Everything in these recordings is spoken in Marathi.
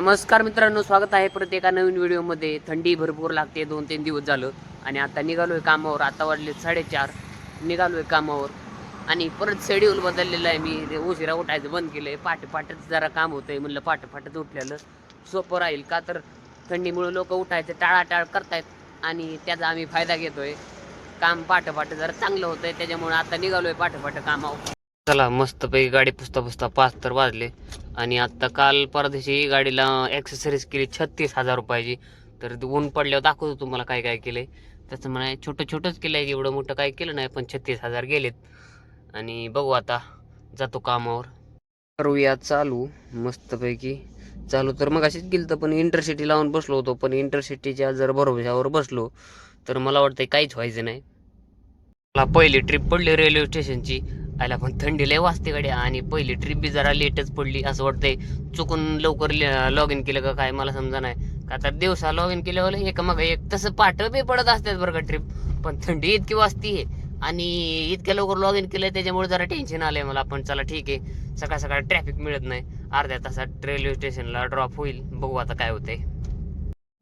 नमस्कार मित्रांनो स्वागत आहे परत एका नवीन व्हिडिओमध्ये. थंडी भरपूर लागते दोन तीन दिवस झालं आणि आता निघालोय कामावर आता वाढले साडेचार. निघालोय कामावर आणि परत शेड्यूल बदललेलं आहे. मी उशिरा उठायचं बंद केलंय. पाठ पाठच जरा काम होतंय म्हणलं पाठ पाठच उठलेलं. सोपं राहील का तर थंडीमुळे लोक उठायचं टाळाटाळ करतायत आणि त्याचा आम्ही फायदा घेतोय. काम पाठ पाठ जरा चांगलं होतंय त्याच्यामुळे आता निघालोय पाठ पाठ कामावर. चला मस्तपैकी गाडी पुसता पुसता पाच तर वाजले. आणि आत्ता काल परदेशी गाडीला ॲक्सेसरीज केली छत्तीस हजार रुपयाची. तर ते ऊन पडल्यावर दाखवतो तुम्हाला काय काय केलंय. त्याचं म्हणा छोटं छोटंच केलं आहे एवढं मोठं काय केलं नाही पण छत्तीस हजार गेलेत. आणि बघू आता जातो कामावर. करूया चालू मस्तपैकी. चालू तर मग अशीच गेलं पण इंटरसिटी लावून बसलो होतो पण इंटरसिटीच्या जर भरोशावर बसलो तर मला वाटतं काहीच व्हायचं नाही. मला पहिली ट्रिप पडली रेल्वे स्टेशनची आयला पण थंडी लय वाजते गाडी आणि पहिली ट्रिप बी जरा लेटच पडली असं वाटतंय. चुकून लवकर लॉग इन केलं का काय मला समजा नाही. का तर दिवसा लॉग इन केल्यावर एक मग एक तसं पाठ बी पडत असतात बरं का ट्रिप पण थंडी इतकी वाजती आणि इतक्या लवकर लॉग इन केलं त्याच्यामुळे जरा टेन्शन आलंय मला. पण चला ठीक आहे. सकाळ सकाळ ट्रॅफिक मिळत नाही. अर्ध्या तासात रेल्वे स्टेशनला ड्रॉप होईल. बघू आता काय होतंय.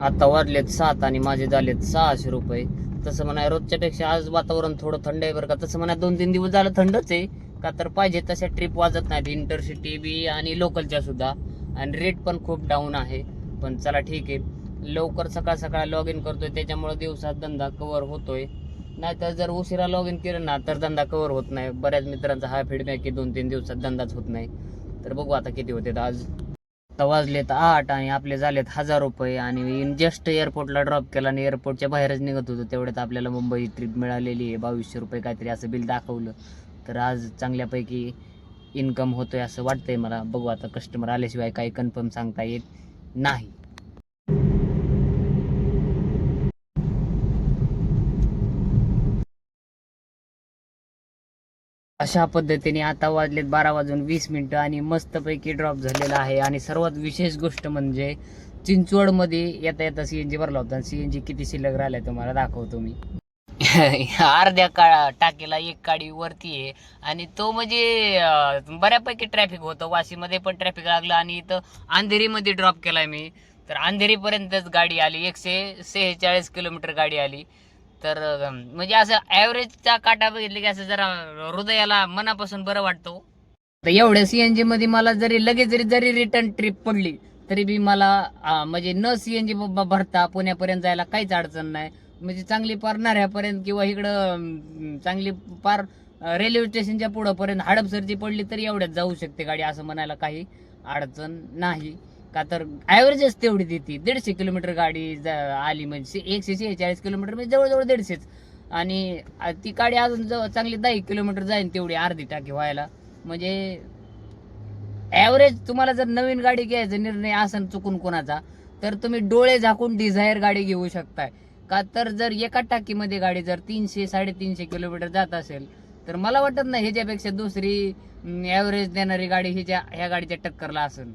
आता वाजलेत सात आणि माझे झालेत सहाशे रुपये. तसं म्हणा रोजच्या पेक्षा आज वातावरण थोडं थंड आहे बरं का. तसं म्हणा दोन तीन दिवस झालं थंडच आहे. का तर पाहिजे तशा ट्रिप वाजत नाहीत. इंटरसिटी बी आणि लोकलच्या सुद्धा. आणि रेट पण खूप डाऊन आहे. पण चला ठीक आहे. लवकर सकाळ सकाळ लॉग इन करतोय. त्याच्यामुळे दिवसात धंदा कवर होतोय. नाहीतर जर उशिरा लॉग इन केलं ना तर धंदा कव्हर होत नाही. बऱ्याच मित्रांचा हा फीडबॅक की दोन तीन दिवसात धंदाच होत नाही. तर बघू आता किती होते. आज आता वाजलेत आठ आणि आपले झालेत हजार रुपये आणि जस्ट एअरपोर्टला ड्रॉप केला आणि एअरपोर्टच्या बाहेरच निघत होतो. तेवढ्यात आपल्याला मुंबई ट्रिप मिळालेली आहे. बावीसशे रुपये काहीतरी असं बिल दाखवलं. तर आज चांगल्यापैकी इन्कम होतोय असं वाटतंय मला. बघू आता कस्टमर आल्याशिवाय काही कन्फर्म सांगता येत नाही. अशा पद्धतीने आता वाजलेत बारा वाजून वीस मिनटं आणि मस्तपैकी ड्रॉप झालेला आहे. आणि सर्वात विशेष गोष्ट म्हणजे चिंचवडमध्ये येता येता सी एन जी भरला होता. सी एन जी किती शिल्लक राहिलाय तुम्हाला दाखवतो मी. अर्ध्या काळा टाकीला एक काडी वरती आहे. आणि तो म्हणजे बऱ्यापैकी ट्रॅफिक होतं. वाशीमध्ये पण ट्रॅफिक लागलं आणि इथं अंधेरीमध्ये ड्रॉप केला मी. तर अंधेरीपर्यंतच गाडी आली. एकशे सेहेचाळीस किलोमीटर गाडी आली. तर म्हणजे असं ॲव्हरेजचा काटा बघितलं की असं जरा हृदयाला मनापासून बरं वाटतो. तर एवढ्या सीएनजी मध्ये मला जरी लगेच जरी जरी रिटर्न ट्रिप पडली तरी बी मला म्हणजे न सीएनजी भरता पुण्यापर्यंत जायला काहीच अडचण नाही. म्हणजे चांगली पार नाऱ्यापर्यंत किंवा इकडं चांगली पार रेल्वे स्टेशनच्या पुढं पर्यंत हडपसरची पडली तरी एवढ्यात जाऊ शकते गाडी असं म्हणायला काही अडचण नाही. का तर ॲव्हरेजच तेवढी देते. दीडशे किलोमीटर गाडी आली म्हणजे एकशे शेहेचाळीस किलोमीटर म्हणजे जवळजवळ दीडशेच. आणि ती गाडी अजून जवळ चांगली दहा किलोमीटर जाईल तेवढी अर्धी टाकी व्हायला. म्हणजे ॲव्हरेज तुम्हाला जर नवीन गाडी घ्यायचा निर्णय असेल चुकून कोणाचा तर तुम्ही डोळे झाकून डिझायर गाडी घेऊ शकताय. का तर जर एका टाकीमध्ये गाडी जर तीनशे साडेतीनशे किलोमीटर जात असेल तर मला वाटत नाही ह्याच्यापेक्षा दुसरी ॲव्हरेज देणारी गाडी ह्याच्या ह्या गाडीच्या टक्करला असेल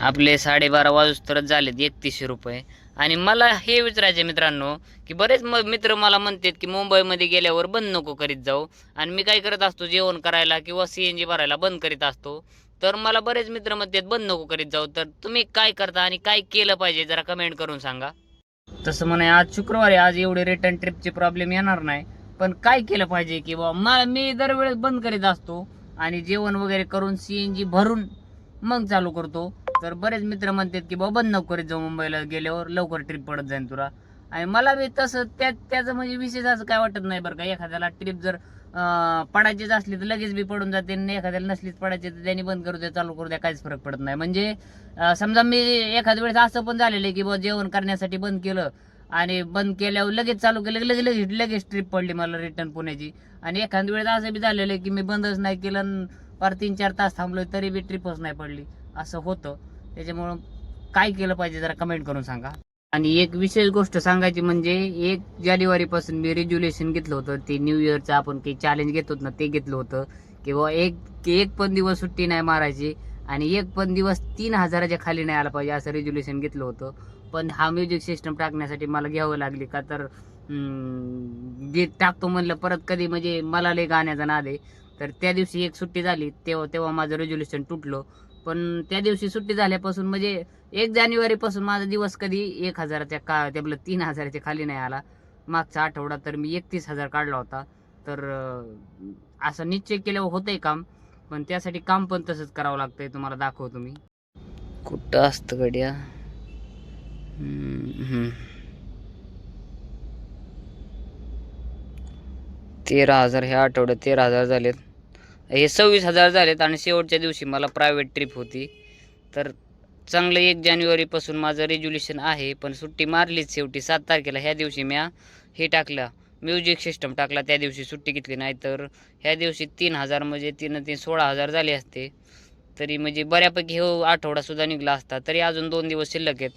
आपले साडेबारा वाजूस तरच झालेत एकतीसशे रुपये. आणि मला हे विचारायचे मित्रांनो की बरेच म- मित्र मला म्हणतात की मुंबईमध्ये गेल्यावर बंद नको करीत जाऊ. आणि मी काय करत असतो जेवण करायला किंवा सी एन जी भरायला बंद करीत असतो. तर मला बरेच मित्र म्हणतात बंद नको करीत जाऊ. तर तुम्ही काय करता आणि काय केलं पाहिजे जरा कमेंट करून सांगा. तसं म्हणे आज शुक्रवारी आज एवढे रिटर्न ट्रिपचे प्रॉब्लेम येणार नाही. पण काय केलं पाहिजे की बाबा मी दरवेळेस बंद करीत असतो. आणि जेवण वगैरे करून सी एन जी भरून मग चालू करतो. तर बरेच मित्र म्हणतात की बाबा बंद नको करीत जाऊ मुंबईला गेल्यावर. लवकर ट्रिप पडत जाईन तुला. आणि मला बी तसं त्या त्याचं म्हणजे विशेष असं काय वाटत नाही बरं का. एखाद्याला ट्रिप जर पडायचीच असली तर लगेच बी पडून जाते आणि एखाद्याला नसलीच पडायची तर त्यांनी बंद करू द्या चालू करू द्या काहीच फरक पडत नाही. म्हणजे समजा मी एखाद्या वेळेस असं पण झालेलं आहे की बाबा जेवण करण्यासाठी बंद केलं आणि बंद केल्यावर लगेच चालू केलं लगेच लगेच लगेच ट्रिप पडली मला रिटर्न पुण्याची. आणि एखाद्या वेळेस असं बी झालेलं आहे की मी बंदच नाही केलं पार तीन चार तास थांबलोय तरी बी ट्रिपच नाही पडली. असं होतं. त्याच्यामुळं काय केलं पाहिजे जरा कमेंट करून सांगा. आणि एक विशेष गोष्ट सांगायची म्हणजे एक जानेवारी पासून मी रेज्युलेशन घेतलं होतं. ते न्यू इयरचं आपण काही चॅलेंज घेतो ना ते घेतलं होतं. किंवा एक की एक पण दिवस सुट्टी नाही मारायची आणि एक पण दिवस तीन हजाराच्या खाली नाही आला पाहिजे असं रेज्युलेशन घेतलं होतं. पण हा म्युझिक सिस्टम टाकण्यासाठी मला घ्यावं लागली का तर गीत टाकतो म्हणलं परत कधी म्हणजे मला लय गाण्याचा नाद आहे. तर त्या दिवशी एक सुट्टी झाली तेव्हा तेव्हा माझं रेझोल्युशन तुटलं. पण त्या दिवशी सुट्टी झाल्यापासून म्हणजे एक जानेवारीपासून माझा दिवस कधी एक हजाराच्या का त्याबलं तीन हजाराच्या खाली नाही आला. मागचा आठवडा तर मी एकतीस हजार काढला होता. तर असं निश्चय केल्यावर होतंय काम. पण त्यासाठी काम पण तसंच करावं लागतंय तुम्हाला दाखवतो मी. कुठं असतं गड्या? तेरा हजार ह्या आठवड्यात तेरा हजार झालेत. हे सव्वीस हजार झालेत आणि शेवटच्या दिवशी मला प्रायव्हेट ट्रिप होती. तर चांगलं एक जानेवारीपासून माझं रेज्युलेशन आहे पण सुट्टी मारलीच शेवटी. सात तारखेला ह्या दिवशी म्या हे टाकलं. म्युझिक सिस्टम टाकला त्या दिवशी सुट्टी घेतली नाही तर. ह्या दिवशी तीन हजार म्हणजे तीन तीन सोळा हजार झाले असते. तरी म्हणजे बऱ्यापैकी हो आठवडासुद्धा निघला असता. तरी अजून दोन दिवस शिल्लक आहेत.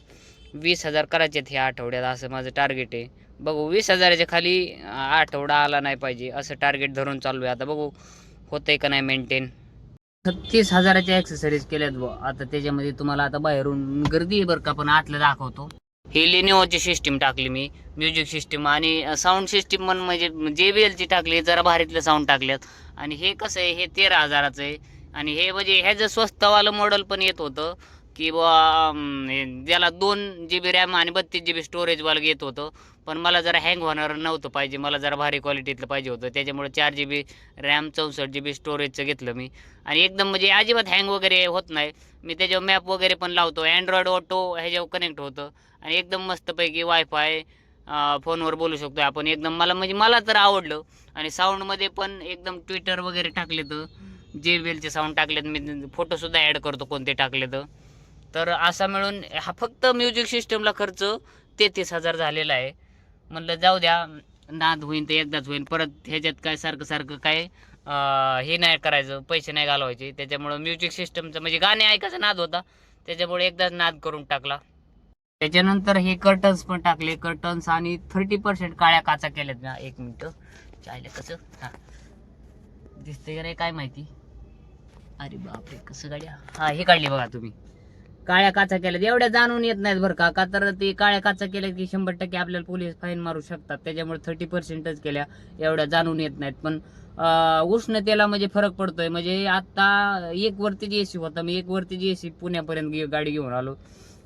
वीस हजार करायचे आहेत ह्या आठवड्यात असं माझं टार्गेट आहे. बघू वीस हजाराच्या खाली आठवडा आला नाही पाहिजे असं टार्गेट धरून चालू आहे. आता बघू होतंय का नाही मेंटेन छत्तीस हजाराच्या ॲक्सेसरीज केल्यात बुवा. आता त्याच्यामध्ये तुम्हाला आता बाहेरून गर्दी बरं का पण आतलं दाखवतो. ही लिनिओची सिस्टीम टाकली मी म्युझिक सिस्टीम आणि साऊंड सिस्टीम पण म्हणजे जे बी एलची टाकली जरा भारीतलं साऊंड टाकल्यात. आणि हे कसं आहे हे तेरा हजाराचं आहे. आणि हे म्हणजे ह्याचं स्वस्तवालं मॉडेल पण येत होतं. की हे ज्याला दोन जी बी रॅम आणि बत्तीस जी बी स्टोरेजवालं येत होतं पण मला जरा हँग होणार नव्हतं पाहिजे मला जरा भारी क्वालिटीतलं पाहिजे होतं. त्याच्यामुळे चार जी बी रॅम चौसष्ट जी बी स्टोरेजचं घेतलं मी. आणि एकदम म्हणजे अजिबात हँग वगैरे होत नाही. मी त्याच्यावर मॅप वगैरे पण लावतो. अँड्रॉइड ऑटो ह्याच्यावर कनेक्ट होतं. आणि एकदम मस्तपैकी वायफाय फोनवर बोलू शकतो आपण. एकदम मला म्हणजे मला तर आवडलं. आणि साऊंडमध्ये पण एकदम ट्विटर वगैरे टाकले तर जे बेलचे साऊंड टाकलेत. मी फोटोसुद्धा ॲड करतो कोणते टाकले तर तर असा मिळून हा फक्त म्युझिक सिस्टमला खर्च तेहतीस हजार झालेला आहे. म्हणलं जाऊ द्या नाद होईन ते एकदाच होईन. परत ह्याच्यात काय सारखं सारखं काय हे नाही करायचं पैसे नाही घालवायचे. त्याच्यामुळं म्युझिक सिस्टमचं म्हणजे गाणे ऐकायचा नाद होता. त्याच्यामुळे एकदाच नाद करून टाकला. त्याच्यानंतर हे कर्टन्स पण टाकले. कर्टन्स आणि थर्टी पर्सेंट काळ्या काचा केल्यात ना. एक मिनटं. चालेल कसं? हां. दिसतंय का रे? काय माहिती? अरे बापरे कसं गाड्या? हा हे काढली बघा तुम्ही. काळ्या काचा केल्यात. एवढ्या जाणून येत नाहीत बरं का. का तर ते काळ्या काचा केल्या की शंभर टक्के आपल्याला पोलीस फाईन मारू शकतात. त्याच्यामुळे थर्टी पर्सेंटच केल्या. एवढ्या जाणून येत नाहीत. पण उष्णतेला म्हणजे फरक पडतोय. म्हणजे आता एक वरती एसी होता मी एक वरती एसी पुण्यापर्यंत गाडी घेऊन आलो.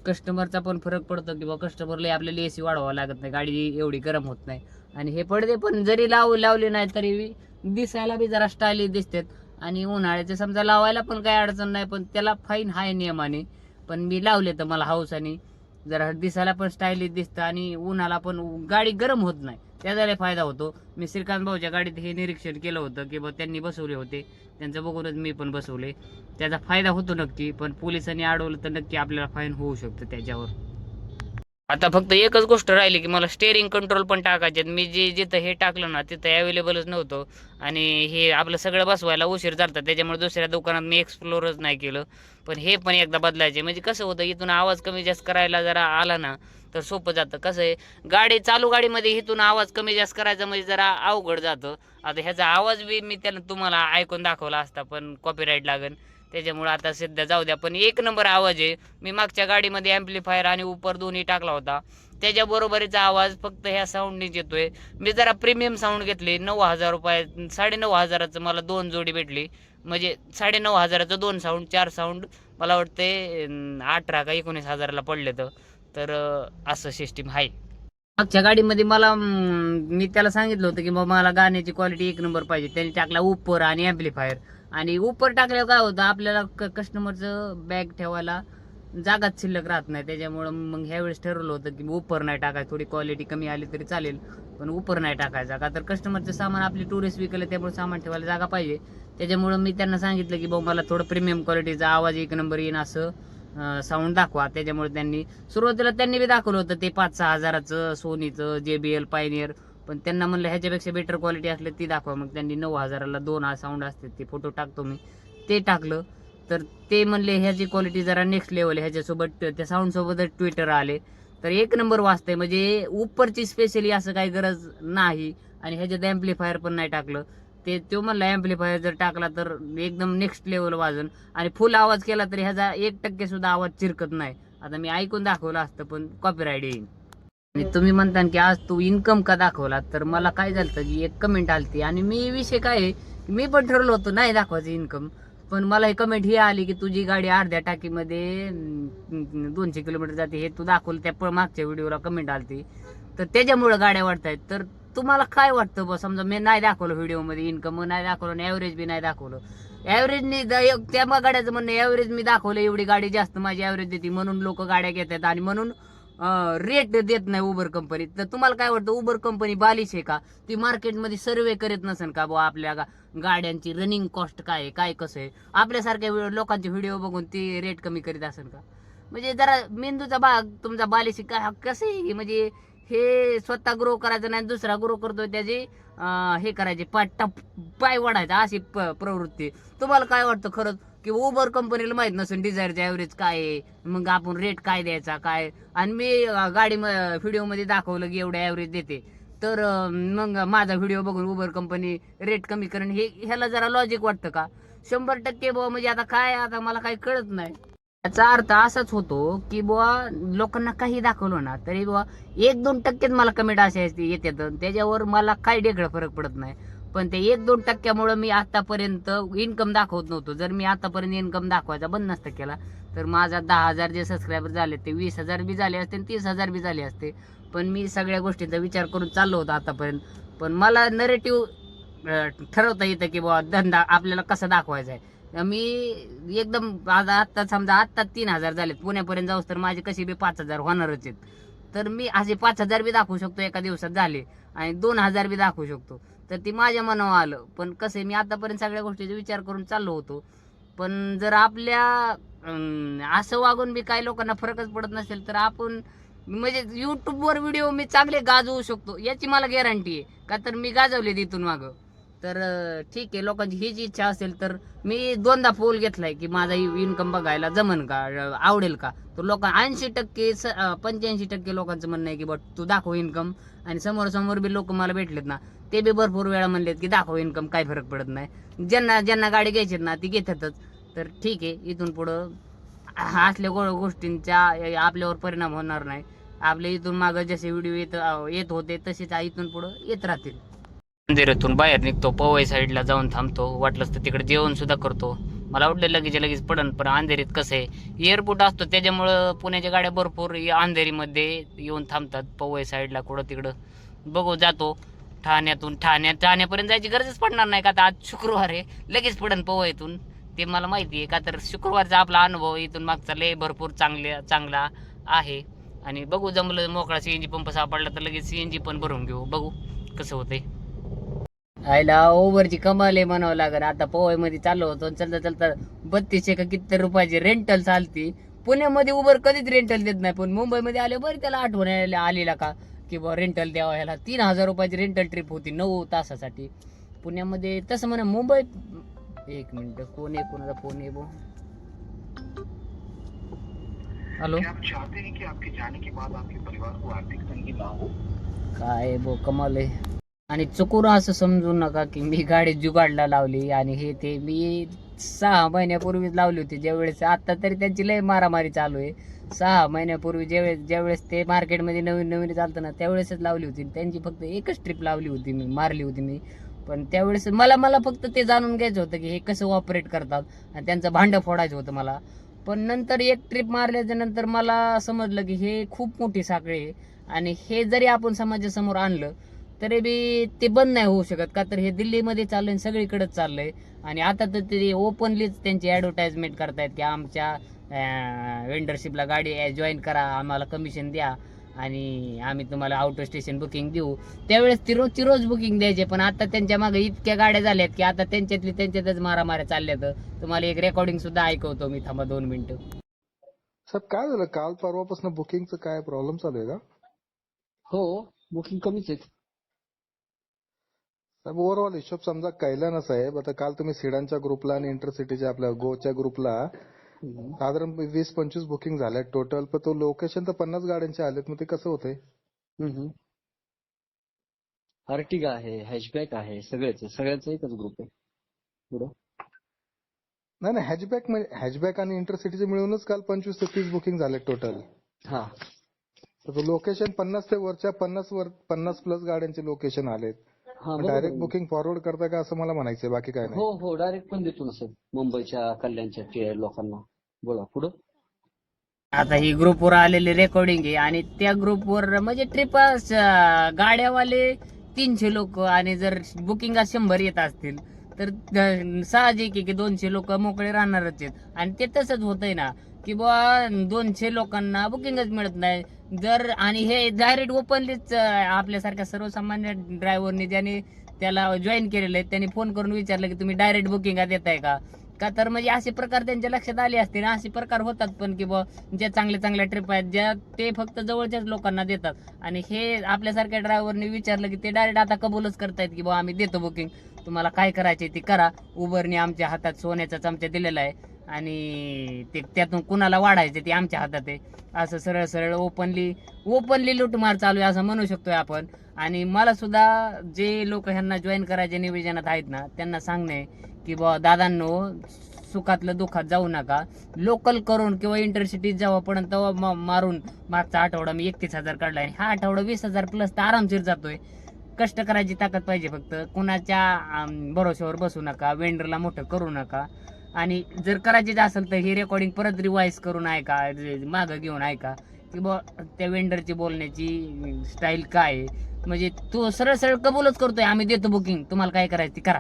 कस्टमरचा पण फरक पडतो की बा कस्टमरला आपल्याला एसी वाढवावं लागत नाही. गाडी एवढी गरम होत नाही. आणि हे पडदे पण जरी लावू लावले नाही तरी दिसायला बी जरा स्टायलिश दिसतात. आणि उन्हाळ्याचे समजा लावायला पण काही अडचण नाही पण त्याला फाईन हाय नियमाने. पण मी लावले तर मला हाऊस आणि जरा दिसायला पण स्टायलिश दिसतं आणि उन्हाला पण गाडी गरम होत नाही. त्याचा फायदा होतो. मी श्रीकांत भाऊच्या गाडीत हे निरीक्षण केलं होतं की बा त्यांनी बसवले होते. त्यांचं बघूनच मी पण बसवले. त्याचा फायदा होतो नक्की पण पोलिसांनी अडवलं तर नक्की आपल्याला फाईन होऊ शकतं त्याच्यावर. आता फक्त एकच गोष्ट राहिली की मला स्टेअरिंग कंट्रोल पण टाकायचे मी जे जिथं हे टाकलं ना तिथं अवेलेबलच नव्हतं. आणि हे आपलं सगळं बसवायला उशीर झाला त्याच्यामुळे दुसऱ्या दुकानात मी एक्सप्लोरच नाही केलं. पण हे पण एकदा बदलायचे. म्हणजे कसं होतं इथून आवाज कमी जास्त करायला जरा आला ना तर सोपं जातं. कसं आहे गाडी चालू गाडीमध्ये इथून आवाज कमी जास्त करायचा म्हणजे जरा अवघड जातं. आता ह्याचा आवाज बी मी त्याला तुम्हाला ऐकून दाखवला असता पण कॉपीराईट लागेल त्याच्यामुळे आता सध्या जाऊ द्या. पण एक नंबर आवाज आहे. मी मागच्या गाडीमध्ये ॲम्प्लिफायर आणि उपर दोन्ही टाकला होता. त्याच्या बरोबरीचा आवाज फक्त ह्या साऊंडनीच येतोय. मी जरा प्रीमियम साऊंड घेतली. नऊ हजार रुपये साडे नऊ हजाराचं मला दोन जोडी भेटली. म्हणजे साडे नऊ हजाराचं दोन साऊंड चार साऊंड मला वाटते अठरा का एकोणीस हजाराला पडले तर. असं सिस्टीम आहे. मागच्या गाडीमध्ये मला मी त्याला सांगितलं होतं की बाबा मला गाण्याची क्वालिटी एक नंबर पाहिजे. त्यांनी टाकला उपर आणि ॲम्प्लिफायर आणि उपर टाकल्यावर काय होतं आपल्याला कस्टमरचं बॅग ठेवायला जागाच शिल्लक राहत नाही. त्याच्यामुळं मग ह्यावेळेस ठरवलं होतं की उपर नाही टाकायचं थोडी क्वालिटी कमी आली तरी चालेल पण उपर नाही टाकायचा. का तर कस्टमरचं सामान आपली टुरिस्ट विकलं त्यामुळे सामान ठेवायला जागा पाहिजे. त्याच्यामुळं मी त्यांना सांगितलं की भाऊ मला थोडं प्रीमियम क्वालिटीचा आवाज एक नंबर येईन असं साऊंड दाखवा. त्याच्यामुळे त्यांनी सुरुवातीला त्यांनी बी दाखवलं होतं ते पाच सहा हजाराचं सोनीचं जे बी एल पायनियर पण त्यांना म्हणलं ह्याच्यापेक्षा बेटर क्वालिटी असलं ती दाखवा. मग त्यांनी नऊ हजाराला दोन साऊंड असते ते फोटो टाकतो मी. ते टाकलं. तर ते म्हणले ह्याची क्वालिटी जरा नेक्स्ट लेवल आहे. ह्याच्यासोबत त्या साऊंडसोबतच ट्विटर आले. तर एक नंबर वाचतंय. म्हणजे उपरची स्पेशली असं काही गरज नाही. आणि ह्याच्यात ॲम्प्लिफायर पण नाही टाकलं. ते तो म्हणला ॲम्प्लिफायर जर टाकला तर एकदम नेक्स्ट लेवल वाजन. आणि फुल आवाज केला तरी ह्याचा एक टक्के सुद्धा आवाज चिरकत नाही. आता मी ऐकून दाखवलं असतं पण कॉपीराईट येईल आणि तुम्ही म्हणता की आज तू इन्कम का दाखवला? तर मला काय झालं की एक कमेंट आलती आणि मी विषय काय आहे, मी पण ठरलो होतो नाही दाखवायचं इन्कम पण मला हे कमेंट ही आली की तुझी गाडी अर्ध्या टाकीमध्ये दोनशे किलोमीटर जाते. हे तू दाखवलं त्या मागच्या व्हिडिओला कमेंट आलती. तर त्याच्यामुळे गाड्या वाढतायत. तर तुम्हाला काय वाटतं बा समजा मी नाही दाखवलं व्हिडिओमध्ये इन्कम नाही दाखवलं आणि ॲव्हरेज बी नाही दाखवलं. ॲव्हरेजनी त्या गाड्याचं म्हणणं ॲव्हरेज मी दाखवलं एवढी गाडी जास्त माझी ॲव्हरेज देते. म्हणून लोक गाड्या घेतात आणि म्हणून रेट देत नाही उबर कंपनी तर तुम्हाला काय वाटतं उबर कंपनी बालिश आहे का? ती मार्केटमध्ये सर्वे करत नसेल का बुवा आपल्या गाड्यांची रनिंग कॉस्ट काय आहे काय कसं आहे? आपल्यासारख्या लोकांचे व्हिडिओ बघून ती रेट कमी करीत असेल का? म्हणजे जरा मेंदूचा भाग तुमचा बालिश का कसं आहे? म्हणजे हे स्वतः ग्रो करायचं नाही दुसरा ग्रो करतोय त्याची हे करायचे पाय टप पाय वाढायचा अशी प- प्रवृत्ती. तुम्हाला काय वाटतं खरंच? की उबर कंपनीला माहीत नसून डिझायरचा ॲव्हरेज काय आहे मग आपण रेट काय द्यायचा काय? आणि मी गाडी व्हिडिओमध्ये दाखवलं की एवढं ॲव्हरेज देते. तर मग माझा व्हिडिओ बघून उबर कंपनी रेट कमी करणं हे ह्याला जरा लॉजिक वाटतं का? शंभर टक्के बाबा म्हणजे आता काय आता मला काही कळत नाही. याचा अर्थ असाच होतो की बुवा लोकांना काही दाखवलं ना तरी बुवा एक दोन टक्केच मला कमेंट असे असते येतात. आणि त्याच्यावर मला काही डेगळं फरक पडत नाही. पण ते एक दोन टक्क्यामुळं मी आतापर्यंत इन्कम दाखवत नव्हतो. जर मी आतापर्यंत इन्कम दाखवायचा बंद नसता केला तर माझा दहा हजार जे सबस्क्रायबर झाले ते वीस हजार बी झाले असते आणि तीस हजार बी झाले असते. पण मी सगळ्या गोष्टींचा विचार करून चाललो होतो आतापर्यंत. पण मला नरेटिव्ह ठरवता येतं की बाबा धंदा आपल्याला कसा दाखवायचा आहे. मी एकदम आता आत्ता समजा आत्ता तीन हजार झालेत. पुण्यापर्यंत जाऊस तर माझे कसे बी पाच हजार होणारच आहेत. तर मी असे पाच हजार बी दाखवू शकतो एका दिवसात झाले आणि दोन हजार बी दाखवू शकतो. तर ती माझ्या मनावर आलं. पण कसं आहे, मी आतापर्यंत सगळ्या गोष्टीचा विचार करून चाललो होतो. पण जर आपल्या असं वागून बी काही लोकांना फरकच पडत नसेल तर आपण म्हणजे यूट्यूबवर व्हिडिओ मी चांगले गाजवू शकतो. याची मला गॅरंटी आहे. का तर मी गाजवले तिथून मागं. तर ठीक आहे लोकांची हीच इच्छा असेल तर मी दोनदा पोल घेतलाय की माझा इन्कम बघायला जमन का आवडेल का? तर लोक ऐंशी टक्के पंच्याऐंशी टक्के लोकांचं म्हणणं आहे की बट तू दाखव इन्कम आणि समोर समोर बी लोक मला भेटलेत ना ते बी भरपूर वेळा म्हणलेत की दाखव इन्कम काय फरक पडत नाही. ज्यांना ज्यांना गाडी घ्यायची ना ती घेतातच. तर ठीक आहे इथून पुढं असल्या गो गोष्टींचा आपल्यावर परिणाम होणार नाही. आपल्या इथून मागं जसे व्हिडिओ येत येत होते तसेच इथून पुढं येत राहतील. मंदिरातून बाहेर निघतो पवई साईडला जाऊन थांबतो वाटलंच तर तिकडे जेवण सुद्धा करतो. मला वाटलं लगेच लगेच पडन पण अंधेरीत कसं आहे एअरपोर्ट असतो त्याच्यामुळं पुण्याच्या गाड्या भरपूर अंधेरीमध्ये येऊन थांबतात पवई साईडला कुठं तिकडं. बघू जातो. ठाण्यातून ठाण्या ठाण्यापर्यंत जायची गरजच पडणार नाही का आता आज शुक्रवार आहे लगेच पडन पवईतून. ते मला माहिती आहे का तर शुक्रवारचा आपला अनुभव इथून मागचा लय भरपूर चांगल्या चांगला आहे. आणि बघू जमलं मोकळा सी एन जी पंप सापडला तर लगेच सी एन जी पण भरून घेऊ. बघू कसं होतंय. आयला ओव्हरची कमाल आहे म्हणावं लागेल. आता पोवायमध्ये चाललो होतो चलता चलता बत्तीसशे का किती रुपयाची रेंटल चालती. पुण्यामध्ये उबर कधीच रेंटल देत नाही पण मुंबईमध्ये आले बरं त्याला आठवण आलेला का? की बा रेंटल द्यावा ह्याला. तीन हजार रुपयाची रेंटल ट्रिप होती नऊ तासासाठी. पुण्यामध्ये तसं म्हणा मुंबईत एक मिनिट कोण आहे कोणाचा फोन आहे बो हॅलो क्या आप चाहते हैं कि आपके जाने के बाद आपके परिवार को आर्थिक तंगी ना हो? काय बो कमाल आहे. आणि चुकून असं समजू नका की मी गाडी जुगाडला लावली आणि हे ते मी सहा महिन्यापूर्वीच लावली होती ज्यावेळेस. आत्ता तरी त्यांची लय मारामारी चालू आहे. सहा महिन्यापूर्वी ज्यावेळेस ज्यावेळेस ते मार्केटमध्ये नवीन नवीन चालतं ना त्यावेळेसच लावली होती. त्यांची फक्त एकच ट्रिप लावली होती मी मारली होती मी. पण त्यावेळेस मला मला फक्त ते जाणून घ्यायचं होतं की हे कसं ऑपरेट करतात आणि त्यांचं भांडं फोडायचं होतं मला. पण नंतर एक ट्रिप मारल्याच्या नंतर मला समजलं की हे खूप मोठी साखळी आहे. आणि हे जरी आपण समाजासमोर आणलं तरी बी ते बंद नाही होऊ शकत. का तर हे दिल्लीमध्ये चाललंय आणि सगळीकडेच चाललंय. आणि आता तर ते ओपनलीच त्यांची ॲडव्हर्टाइजमेंट करतायत की आमच्या वेंडरशिपला गाडी जॉईन करा आम्हाला कमिशन द्या. आणि आम्ही तुम्हाला आउट स्टेशन बुकिंग देऊ. त्यावेळेस ती रोजची रोज बुकिंग द्यायचे पण आता त्यांच्या मागे इतक्या गाड्या झाल्यात की आता त्यांच्यातली त्यांच्यातच मारामाऱ्या चालल्यात. तुम्हाला एक रेकॉर्डिंग सुद्धा ऐकवतो मी थांबा दोन मिनिटं. साहेब काय झालं? काल परवापासून बुकिंगचं काय प्रॉब्लेम चालू आहे का? हो बुकिंग कमीच आहेत. साहेब ओव्हरऑल हिशोब समजा कैला ना साहेब आता काल तुम्ही सिडांच्या ग्रुपला आणि इंटरसिटीच्या आपल्या गोच्या ग्रुपला. साधारण वीस पंचवीस बुकिंग झाल्यात टोटल पण तो लोकेशन तर पन्नास गाड्यांचे आलेत मग ते कसं होतंय. अर्टिगा आहे हॅशबॅक आहे सगळेच आहे. सगळ्यांचा एकच ग्रुप आहे. पुढं? नाही नाही हॅचबॅक हॅचबॅक आणि इंटरसिटीचे मिळूनच काल पंचवीस ते तीस बुकिंग झालेत टोटल हा. तर लोकेशन पन्नास ते वरच्या पन्नास वर पन्नास प्लस गाड्यांचे लोकेशन आलेत. डायरेक्ट. बुकिंग फॉरवर्ड करता का असं मला म्हणायचंय बाकी काय नाही? हो हो डायरेक्ट पण देतो ना सर. मुंबईच्या कल्याणच्या ते लोकांना. बोला पुढं. आता ही ग्रुपवर आलेली रेकॉर्डिंग आहे आणि त्या ग्रुपवर म्हणजे ट्रिप गाड्यावाले तीनशे लोक आणि जर बुकिंग शंभर येत असतील तर साहजिक आहे की दोनशे लोक मोकळे राहणारच आहेत. आणि ते तसंच होतंय ना की बुवा दोनशे लोकांना बुकिंगच मिळत नाही. जर आणि हे डायरेक्ट ओपनलीच आपल्यासारख्या सर्वसामान्य ड्रायव्हरने ज्याने त्याला जॉईन केलेलं आहे त्यांनी फोन करून विचारलं की तुम्ही डायरेक्ट बुकिंग देताय का? का तर म्हणजे असे प्रकार त्यांच्या लक्षात आले असते ना असे प्रकार होतात पण की बुवा ज्या चांगल्या चांगल्या ट्रिप आहेत ज्या ते फक्त जवळच्याच लोकांना देतात. आणि हे आपल्यासारख्या ड्रायव्हरने विचारलं की ते डायरेक्ट आता कबूलच करतायत की बुवा आम्ही देतो बुकिंग तुम्हाला काय करायचे ते करा. उबरने आमच्या हातात सोन्याचा चमचा दिलेला आहे. आणि ते त्यातून कुणाला वाढायचे ते आमच्या हातात आहे. असं सरळ सरळ ओपनली ओपनली लूटमार चालू आहे असं म्हणू शकतोय आपण. आणि मला सुद्धा जे लोक ह्यांना जॉईन करायचे निवेदनात आहेत ना त्यांना सांगणे की बुवा दादांनो सुखातलं दुःखात जाऊ नका. लोकल करून किंवा इंटरसिटीत जेव्हा पण तेव्हा मा- मारून मागचा आठवडा मी एकतीस हजार काढला आणि हा आठवडा वीस हजार प्लस तर आरामशीर जातोय. कष्ट करायची ताकद पाहिजे फक्त. कुणाच्या भरोश्यावर बसू नका. वेंडरला मोठं करू नका. आणि जर करायचीच असेल तर ही रेकॉर्डिंग परत रिवाईज करून ऐका मागं घेऊन ऐका. की बुवा त्या वेंडरची बोलण्याची स्टाईल काय आहे? म्हणजे तो सरळ सरळ कबूलच करतोय आम्ही देतो बुकिंग तुम्हाला काय करायचं ते करा.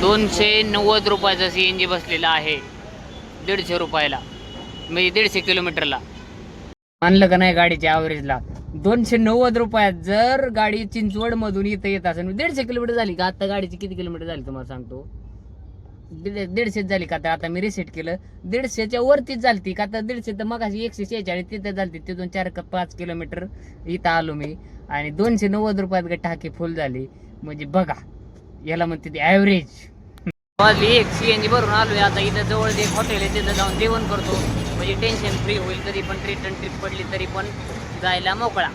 दोनशे नव्वद रुपयाचा सी एन जी बसलेला आहे. दीडशे रुपयाला म्हणजे दीडशे किलोमीटरला. मानलं का नाही गाडीच्या ॲव्हरेजला दोनशे नव्वद रुपयात जर गाडी चिंचवड मधून इथं येत असेल दीडशे किलोमीटर झाली का? आता गाडीची किती किलोमीटर झाली तुम्हाला सांगतो? दीड- दीडशेच झाली का तर आता मी रिसेट केलं. दीडशेच्या वरतीच झालती का तर दीडशे तर मग एकशे शेहेचाळीस तिथं झालती. तिथून चार का पाच किलोमीटर इथं आलो मी. आणि दोनशे नव्वद रुपयात ग- टाकी फुल झाली. म्हणजे बघा याला म्हणते ते ॲव्हरेज वाजली एक सी एन जी भरून आलोय. आता इथं जवळ एक हॉटेल आहे तिथं जाऊन जेवण करतो. म्हणजे टेन्शन फ्री होईल तरी पण रिटर्न ट्रिप पडली तरी पण जायला मोकळा.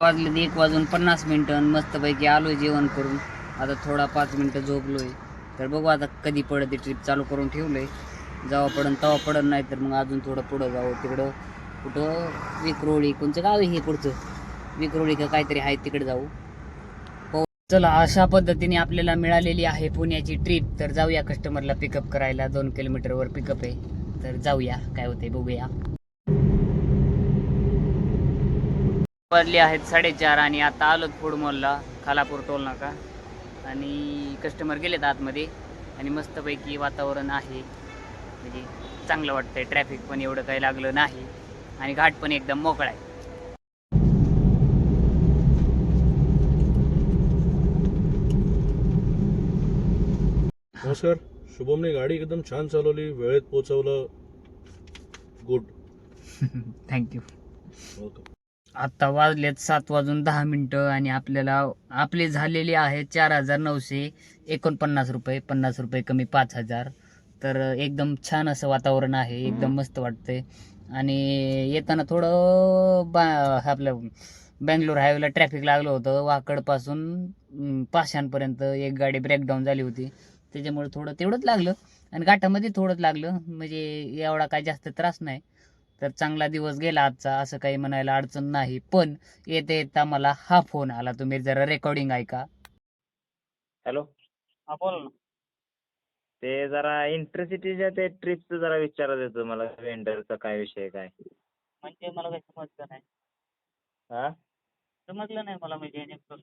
वाजले एक वाजून पन्नास मिनिटं मस्तपैकी आलोय जेवण करून. आता थोडा पाच मिनिटं झोपलोय. तर बघू आता कधी पडत ट्रिप चालू करून ठेवलंय. जेव्हा पडन तेव्हा पडन नाही तर मग अजून थोडं पुढं जावं तिकडं. कुठं? विक्रोळी कोणचं गाव आहे हे पुढचं? विक्रोळी का काहीतरी आहे तिकडे जाऊ. हो चला अशा पद्धतीने आपल्याला मिळालेली आहे पुण्याची ट्रिप तर जाऊया कस्टमरला पिकअप करायला. दोन किलोमीटरवर पिकअप आहे. तर जाऊया काय होते बघूया. वाजली आहेत साडेचार आणि आता आलो फूड मॉलला खालापूर टोल नाका आणि कस्टमर गेलेत आतमध्ये आणि मस्तपैकी वातावरण आहे. म्हणजे चांगलं वाटतंय. ट्रॅफिक पण एवढं काही लागलं नाही आणि घाट पण एकदम मोकळा आहे. नमस्कार. शुभमने गाडी एकदम छान चालवली. वेळेत पोहोचवलं. गुड थँक्यू ओके आत्ता वाजलेत सात वाजून दहा मिनटं आणि आपल्याला आपले झालेले आहे चार हजार नऊशे एकोणपन्नास रुपये पन्नास रुपये कमी पाच हजार. तर एकदम छान असं वातावरण आहे एकदम मस्त वाटतंय. आणि येताना थोडं बा आपलं बँगलोर हायवेला ट्रॅफिक लागलं होतं वाकडपासून अं, पाषाणपर्यंत एक गाडी ब्रेकडाऊन झाली होती. त्याच्यामुळे थोडं तेवढंच लागलं आणि घाटामध्ये थोडंच लागलं. म्हणजे एवढा काय जास्त त्रास नाही. तर चांगला दिवस गेला आजचा असं काही म्हणायला अडचण नाही. पण येता येता मला हा फोन आला. तुम्ही जरा रेकॉर्डिंग ऐका. हॅलो हा बोल ना. ते जरा इंटरसिटीच्या ते ट्रिपचं जरा विचारत होतं मला वेंडरचा काय विषय काय? म्हणजे मला काही समजलं नाही. हा? समजलं नाही मला म्हणजे नेमकं.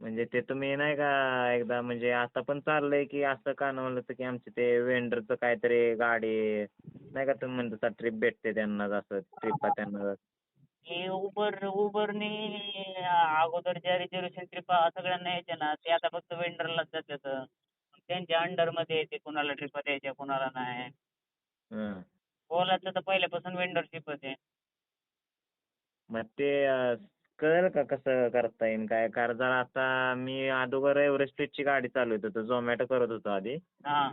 म्हणजे ते तुम्ही नाही का एकदा म्हणजे आता पण चाललंय की असं का म्हणलं होतं की आमचे ते वेंडरचं काहीतरी गाडी नाही का तुम्ही म्हणता ट्रिप भेटते त्यांना असं ट्रिप त्यांना हे उबर उबरने अगोदर ज्या रिझर्वेशन ट्रिप सगळ्यांना यायच्या ना ते आता फक्त वेंडरलाच जातात. त्यांच्या अंडरमध्ये येते कुणाला ट्रिप द्यायच्या कुणाला नाही. ओलाचं तर पहिल्यापासून वेंडरशिपच आहे. मग ते कळेल का कसं करता येईल काय? कारण जरा आता मी अगोदर एव्हरेस्टची गाडी चालवत होतो झोमॅटो करत होतो आधी. हा.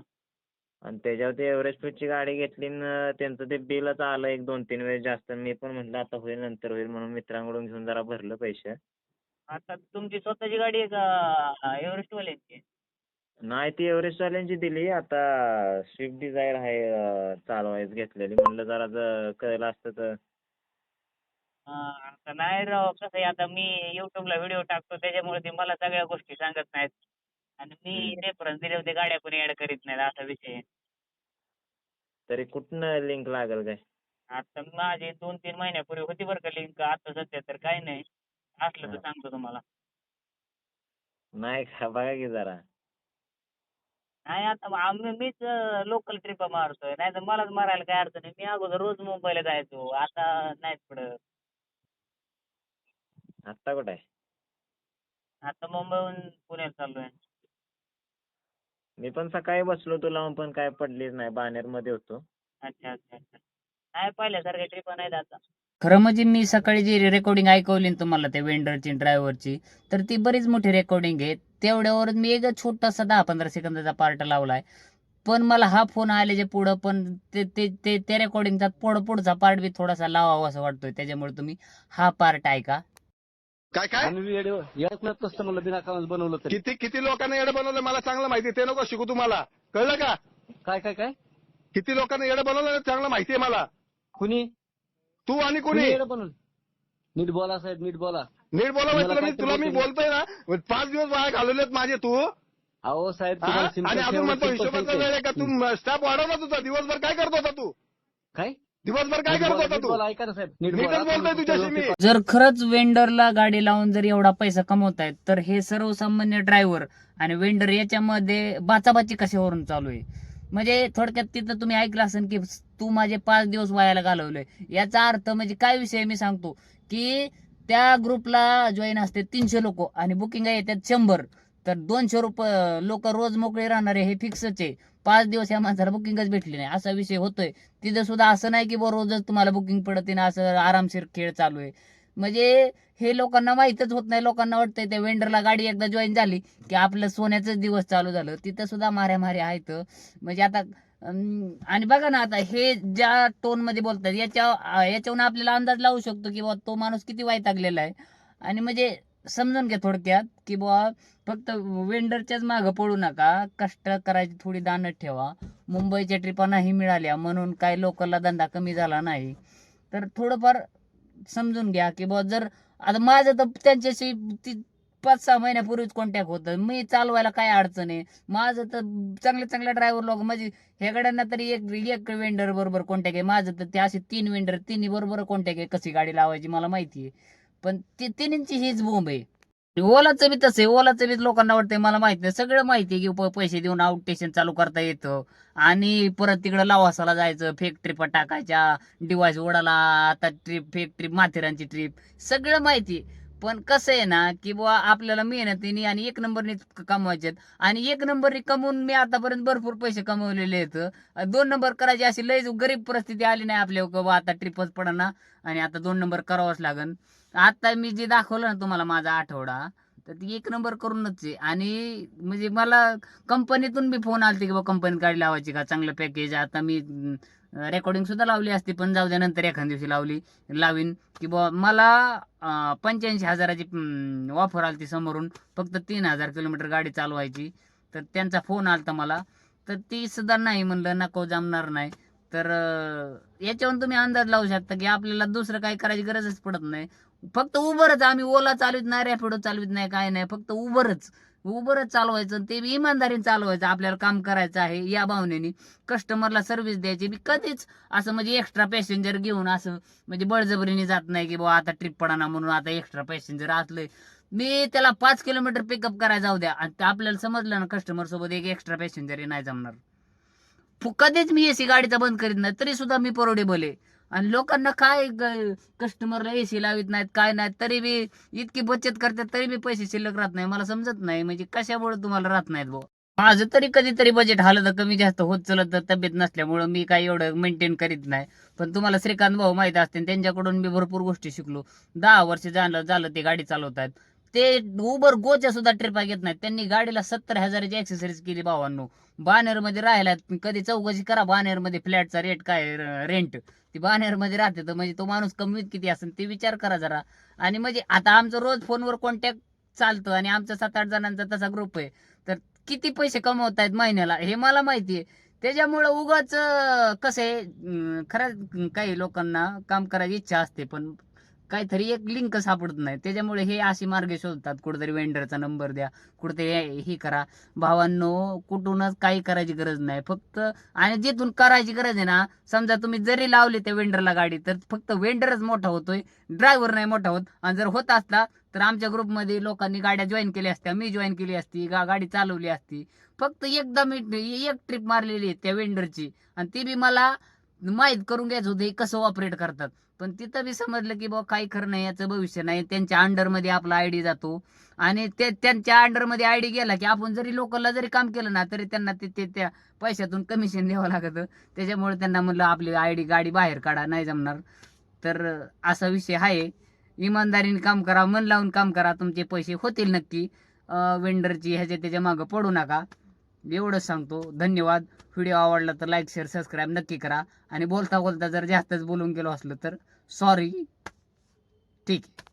आणि त्याच्यावरती एव्हरेस्टची गाडी घेतली न त्यांचं ते बिलच आलं एक दोन तीन वेळेस जास्त. मी पण म्हटलं आता होईल नंतर होईल म्हणून मित्रांकडून घेऊन जरा भरलं पैसे. आता तुमची स्वतःची गाडी आहे का एव्हरेस्ट वाल्यांची नाही ती एव्हरेस्टवाल्यांची दिली. आता स्विफ्ट डिझायर आहे चालवायच घेतलेली. म्हणलं जरा जर कळलं असतं तर हा, आता नाही राव कसं आहे आता मी युट्यूबला व्हिडिओ टाकतो त्याच्यामुळे ते मला सगळ्या गोष्टी सांगत नाहीत. आणि मी. रेफरन्स दिले होते गाड्या कोणी ऍड करीत नाहीत असा विषय आहे. तरी कुठनं लिंक लागेल काय? आता माझी दोन तीन महिन्यापूर्वी होती बरं का लिंक आता सध्या तर काही नाही. असलं तर हा. सांगतो तुम्हाला. नाही का? बघा की जरा. नाही आता आम्ही मीच लोकल ट्रिप मारतोय. नाही तर मलाच मारायला काय अडचण नाही मी अगोदर रोज मुंबईला जायचो. आता नाहीच पडत. आत्ता कुठं आहे? आता मुंबईहून पुण्यात चाललोय. मी पण सकाळी बसलो होतो लावून पण काय पडलीच नाही. बाणेरमध्ये होतो. अच्छा अच्छा अच्छा. नाही ट्रिप नाहीत आता खरं म्हणजे मी सकाळी जी रेकॉर्डिंग ऐकवली ना तुम्हाला त्या वेंडरची ड्रायव्हरची तर ती बरीच मोठी रेकॉर्डिंग आहे. तेवढ्यावर मी एक छोटासा दहा पंधरा सेकंदाचा पार्ट लावलाय. पण मला हा फोन आल्याच्या पुढं पण ते ते ते त्या रेकॉर्डिंगचा पुढं पुढचा पार्ट बी थोडासा लावावा असं वाटतोय. त्याच्यामुळे तुम्ही हा पार्ट ऐका. काय काय? आम्ही येत नसतं बनवलं तरी. किती किती लोकांना येडं बनवलं? मला चांगलं माहिती ते नको शिकू तुम्हाला. कळलं का? काय काय काय? किती लोकांना येडं बनवलं? चांगलं माहिती आहे मला. कुणी? तू आणि कुणी? येडं बनवलं. नीट बोला साहेब नीट बोला. नीट बोला मला तुला मी तुला मी बोलतोय. ना. पाच दिवस वाया घालवलेत माझे तू. अहो साहेब हा? तुम्हाला simple आणि अजून म्हणतो हिशोबाचा. वेळ आहे का? तू स्टाफ वाढवला तुझा. दिवसभर काय करत होता तू? काय? दिवसभर काय करत होता तू? ऐका ना साहेब नीट नीटच बोला. बोलतोय तुझ्याशी मी. जर खरंच वेंडरला गाडी लावून जर एवढा पैसा कमवतायत तर हे सर्वसामान्य ड्रायव्हर आणि वेंडर याच्यामध्ये बाचाबाची कशावरून चालू आहे? म्हणजे थोडक्यात तिथं तुम्ही ऐकलं असेल की तू माझे पाच दिवस वायाला घालवले याचा अर्थ म्हणजे काय विषय मी सांगतो? की त्या ग्रुपला जॉईन असते तीनशे लोक आणि बुकिंग येतात शंभर. तर दोनशे रुपये लोक रोज मोकळे राहणारे हे फिक्सच आहे. पाच दिवस या माणसाला बुकिंगच भेटली नाही. असा विषय होतोय. तिथं सुद्धा असं नाही की बरं रोजच तुम्हाला बुकिंग पडते ना असं आरामशीर खेळ चालू आहे. म्हणजे हे लोकांना माहीतच होत नाही. लोकांना वाटतंय त्या वेंडरला गाडी एकदा जॉईन झाली की आपलं सोन्याचंच दिवस चालू झालं. तिथं सुद्धा माऱ्या माऱ्या आहेत. म्हणजे आता आणि बघा ना आता हे ज्या टोनमध्ये बोलतात याच्या याच्यावरून आपल्याला अंदाज लावू शकतो की बाबा तो माणूस किती वैतागलेला आहे. आणि म्हणजे समजून घ्या थोडक्यात की बाबा फक्त वेंडरच्याच मागं पडू नका. कष्ट करायची थोडी दानत ठेवा. मुंबईच्या ट्रिपा नाही मिळाल्या म्हणून काय लोकलला धंदा कमी झाला नाही. तर थोडंफार समजून घ्या की बुवा जर आता माझं तर त्यांच्याशी ती पाच सहा महिन्यापूर्वीच कॉन्टॅक्ट होतं. मी चालवायला काय अडचण आहे? माझं तर चांगल्या चांगल्या ड्रायव्हर लोक म्हणजे ह्या गाड्यांना तरी एक एक वेंडर बरोबर कॉन्टॅक्ट आहे. माझं तर ते असे तीन वेंडर तिन्ही बरोबर कॉन्टॅक्ट आहे कशी गाडी लावायची मला माहिती आहे. पण ते तिन्हींची हीच बोंब आहे. ओलाचं बी तसं आहे ओलाचं बी लोकांना वाटतंय मला माहीत नाही. सगळं माहिती आहे की प- पैसे देऊन आउट स्टेशन चालू करता येतं. आणि परत तिकडं लावासाला जायचं फेक ट्रिपा टाकायच्या डिवाइस ओढाला आता ट्रिप फेक ट्रिप माथेरानची ट्रिप सगळं माहिती आहे. पण कसं आहे ना की बुवा आपल्याला मेहनतीने आणि एक नंबरने कमवायचे आणि एक नंबरने कमवून मी आतापर्यंत भरपूर पैसे कमवलेले आहेत. दोन नंबर करायची अशी लय गरीब परिस्थिती आली नाही आपल्या आता ट्रिपच पडना. आणि आता दोन नंबर करावाच लागन. आता मी जे दाखवलं ना तुम्हाला माझा आठवडा तर ती एक नंबर करूनच आहे. आणि म्हणजे मला कंपनीतून बी फोन आलते की बा कंपनीत गाडी लावायची का? चांगलं पॅकेज आता मी रेकॉर्डिंग सुद्धा लावली असती पण जाऊ द्या नंतर एखाद्या दिवशी लावली लावीन. की बा मला पंच्याऐंशी हजाराची ऑफर आली ती समोरून. फक्त तीन हजार किलोमीटर गाडी चालवायची. तर त्यांचा फोन आलता मला. तर ती सुद्धा नाही म्हणलं नको जमणार नाही. तर याच्यावरून तुम्ही अंदाज लावू शकता की आपल्याला दुसरं काही करायची गरजच पडत नाही. फक्त उबरच आम्ही ओला चालवित नाही रॅपिडो चालवित नाही काय नाही फक्त उबरच उबरच चालवायचं आणि ते इमानदारीने चालवायचं आपल्याला काम करायचं आहे या भावनेने. कस्टमरला सर्व्हिस द्यायची मी कधीच असं म्हणजे एक्स्ट्रा पॅसेंजर घेऊन असं म्हणजे बळजबरीने जात नाही की बाबा आता ट्रिप पडाना म्हणून आता एक्स्ट्रा पॅसेंजर असलंय मी त्याला पाच किलोमीटर पिकअप करायला जाऊ द्या. आणि आपल्याला समजलं ना कस्टमर सोबत एक एक्स्ट्रा पॅसेंजर नाही जमणार. कधीच मी एसी गाडीचा बंद करीत नाही तरी सुद्धा मी परवडेबल. आहे आणि लोकांना काय कस्टमरला एसी लावित नाहीत काय नाहीत तरी बी इतकी बचत करतात तरी बी पैसे शिल्लक राहत नाही. मला समजत नाही म्हणजे कशामुळे तुम्हाला राहत नाहीत भाऊ माझं तरी कधीतरी बजेट हालत कमी जास्त होत चलत तर तब्येत नसल्यामुळं मी काही एवढं मेंटेन करीत नाही. पण तुम्हाला श्रीकांत भाऊ माहीत असते त्यांच्याकडून मी भरपूर गोष्टी शिकलो. दहा वर्ष झालं झालं ते गाडी चालवतात ते उबर गोच्या सुद्धा ट्रिपा घेत नाहीत. त्यांनी गाडीला सत्तर हजाराची एक्सरसाइज केली भावांनो. बानेरमध्ये राहिला कधी चौकशी करा बानेरमध्ये फ्लॅटचा रेट काय रेंट ती बानेरमध्ये राहते तर म्हणजे तो माणूस कमीत किती असेल ते विचार करा जरा. आणि म्हणजे आता आमचं रोज फोनवर कॉन्टॅक्ट चालतं आणि आमचा सात आठ जणांचा तसा ग्रुप आहे. तर किती पैसे कमवत आहेत महिन्याला हे मला माहिती आहे. त्याच्यामुळं उगाच कसं आहे खरंच काही लोकांना काम करायची इच्छा असते पण काहीतरी एक लिंक सापडत नाही. त्याच्यामुळे हे असे मार्ग शोधतात. कुठेतरी वेंडरचा नंबर द्या. कुठेतरी हे- करा. भावांनो कुठूनच काही करायची गरज नाही. फक्त आणि जिथून करायची गरज आहे ना समजा तुम्ही जरी लावली त्या वेंडरला गाडी तर फक्त वेंडरच मोठा होतोय. ड्रायव्हर नाही मोठा होत. आणि जर होत असला तर आमच्या ग्रुपमध्ये लोकांनी गाड्या जॉईन केल्या असत्या. मी जॉईन केली असती गा गाडी चालवली असती. फक्त एकदा मी एक ट्रिप मारलेली आहे त्या वेंडरची आणि ती बी मला माहीत करून घ्यायचं होतं हे कसं ऑपरेट करतात. पण तिथं बी समजलं की बाबा काही खरं नाही याचं भविष्य नाही. त्यांच्या अंडरमध्ये आपला आयडी जातो. आणि ते त्यांच्या अंडरमध्ये आयडी गेला की आपण जरी लोकलला जरी काम केलं ना तरी त्यांना ते ते त्या पैशातून कमिशन द्यावं लागतं. त्याच्यामुळे त्यांना म्हणलं आपली आयडी गाडी बाहेर काढा नाही जमणार. तर असा विषय आहे. इमानदारीने काम करा मन लावून काम करा. तुमचे पैसे होतील नक्की. वेंडरची ह्याच्या त्याच्या मागं पडू नका. एवढंच सांगतो. धन्यवाद. व्हिडिओ आवडला तर लाईक शेअर सबस्क्राईब नक्की करा. आणि बोलता बोलता जर जास्तच बोलून गेलो असलं तर सॉरी ठीक आहे.